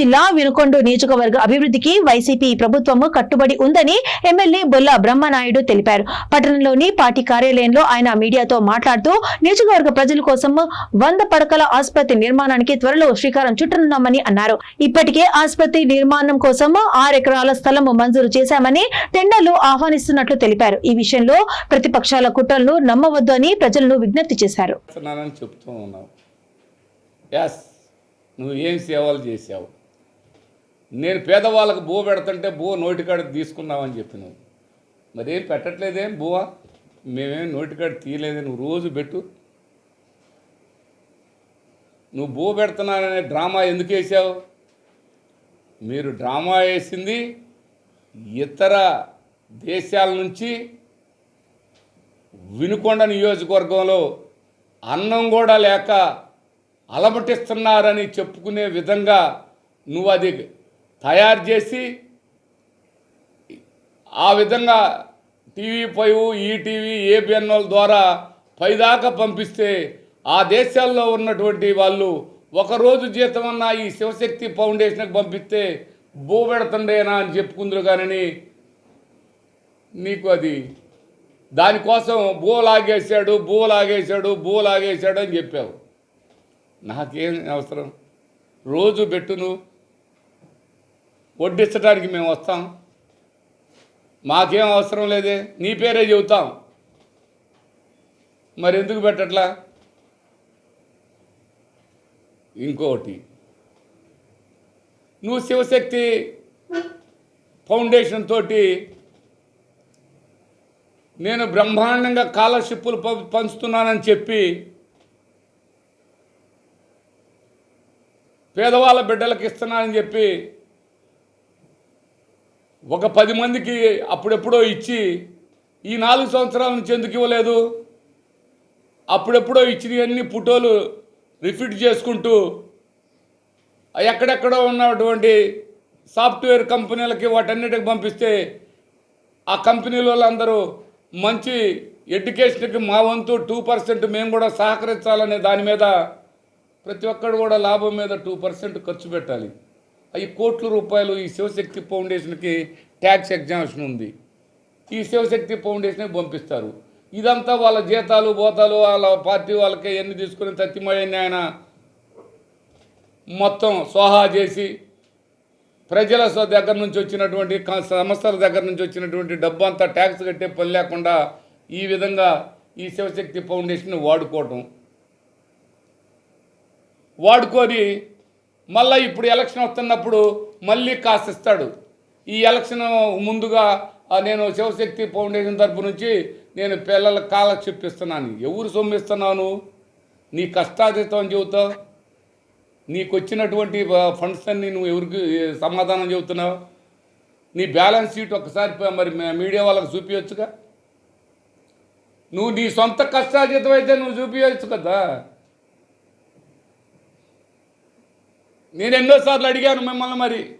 జిల్లా వినుకొండ నియోజకవర్గ అభివృద్ధికి వైసీపీ ప్రభుత్వం కట్టుబడి ఉందని ఎమ్మెల్యే బొల్ల బ్రహ్మనాయుడు తెలిపారు. పట్టణంలోని పార్టీ కార్యాలయంలో ఆయన మీడియాతో మాట్లాడుతూ నియోజకవర్గ ప్రజల కోసం వంద పడకల ఆసుపత్రి నిర్మాణానికి త్వరలో శ్రీకారం చుట్టనున్నామని అన్నారు. ఇప్పటికే ఆసుపత్రి నిర్మాణం కోసం ఆరు ఎకరాల స్థలం మంజూరు చేశామని టెండర్లు ఆహ్వానిస్తున్నట్లు తెలిపారు. ఈ విషయంలో ప్రతిపక్షాల కుట్రలను నమ్మవద్దు అని ప్రజలను విజ్ఞప్తి చేశారు. నువ్వు ఏం సేవలు చేసావు నేను పేదవాళ్ళకు భూ పెడుతుంటే బో నోటికాడ తీసుకున్నావని చెప్పినావు. మరేం పెట్టట్లేదేం బువా మేమేం నోటికాడ తీయలేదే నువ్వు రోజు పెట్టు. నువ్వు బో పెడుతున్నాననే డ్రామా ఎందుకు వేసావు? మీరు డ్రామా వేసింది ఇతర దేశాల నుంచి వినుకొండ నియోజకవర్గంలో అన్నం కూడా లేక అలమటిస్తున్నారని చెప్పుకునే విధంగా నువ్వు అది తయారు చేసి ఆ విధంగా టీవీ ఫైవ్ ఈటీవీ ఏబిఎన్ఓల ద్వారా పైదాకా పంపిస్తే ఆ దేశాల్లో ఉన్నటువంటి వాళ్ళు ఒకరోజు జీతం అన్న ఈ శివశక్తి ఫౌండేషన్కి పంపిస్తే బో పెడుతుండేనా అని చెప్పుకుందరు కానీ నీకు అది దానికోసం బో లాగేశాడు బో లాగేశాడు బో లాగేశాడు అని చెప్పావు. నాకేం అవసరం? రోజు పెట్టును నువ్వు వడ్డించడానికి మేము వస్తాం. మాకేం అవసరం లేదే. నీ పేరే చెబుతాం. మరి ఎందుకు పెట్టట్లా? ఇంకోటి నువ్వు శివశక్తి ఫౌండేషన్ తోటి నేను బ్రహ్మాండంగా స్కాలర్షిప్లు పంచుతున్నానని చెప్పి పేదవాళ్ళ బిడ్డలకు ఇస్తున్నానని చెప్పి ఒక పది మందికి అప్పుడెప్పుడో ఇచ్చి ఈ నాలుగు సంవత్సరాల నుంచి ఎందుకు ఇవ్వలేదు? అప్పుడెప్పుడో ఇచ్చినవన్నీ ఫోటోలు రిఫిట్ చేసుకుంటూ ఎక్కడెక్కడో ఉన్నటువంటి సాఫ్ట్వేర్ కంపెనీలకి వాటన్నిటికి పంపిస్తే ఆ కంపెనీల వాళ్ళందరూ మంచి ఎడ్యుకేషన్కి మా వంతు టూ పర్సెంట్ మేము కూడా సహకరించాలనే దాని మీద ప్రతి ఒక్కడు కూడా లాభం మీద టూ పర్సెంట్ ఖర్చు పెట్టాలి. అవి కోట్ల రూపాయలు ఈ శివశక్తి ఫౌండేషన్కి ట్యాక్స్ ఎగ్జామిషన్ ఉంది. ఈ శివశక్తి ఫౌండేషన్కి పంపిస్తారు. ఇదంతా వాళ్ళ జీతాలు బోతాలు వాళ్ళ పార్టీ వాళ్ళకి ఎన్ని తీసుకుని తత్తిమయ్యని ఆయన మొత్తం సోహా చేసి ప్రజల స- దగ్గర నుంచి వచ్చినటువంటి సంస్థల దగ్గర నుంచి వచ్చినటువంటి డబ్బు అంతా ట్యాక్స్ కట్టే పని లేకుండా ఈ విధంగా ఈ శివశక్తి ఫౌండేషన్ వాడుకోవటం. వాడుకొని మళ్ళీ ఇప్పుడు ఎలక్షన్ వస్తున్నప్పుడు మళ్ళీ కాస్త ఇస్తాడు ఈ ఎలక్షన్ ముందుగా నేను శివశక్తి ఫౌండేషన్ తరపు నుంచి నేను పిల్లల కాలక్షిప్ ఇస్తున్నాను ఎవరు సొమ్మిస్తున్నాను? నీ కష్టాతీతం చెబుతావు నీకు వచ్చినటువంటి ఫండ్స్ అన్ని నువ్వు ఎవరికి సమాధానం చెబుతున్నావు? నీ బ్యాలెన్స్ షీట్ ఒకసారి మరి మీడియా వాళ్ళకి చూపించచ్చుగా నువ్వు నీ సొంత కష్టాతీతం అయితే నువ్వు చూపించచ్చు కదా? నేను ఎన్నోసార్లు అడిగాను మిమ్మల్ని మరి.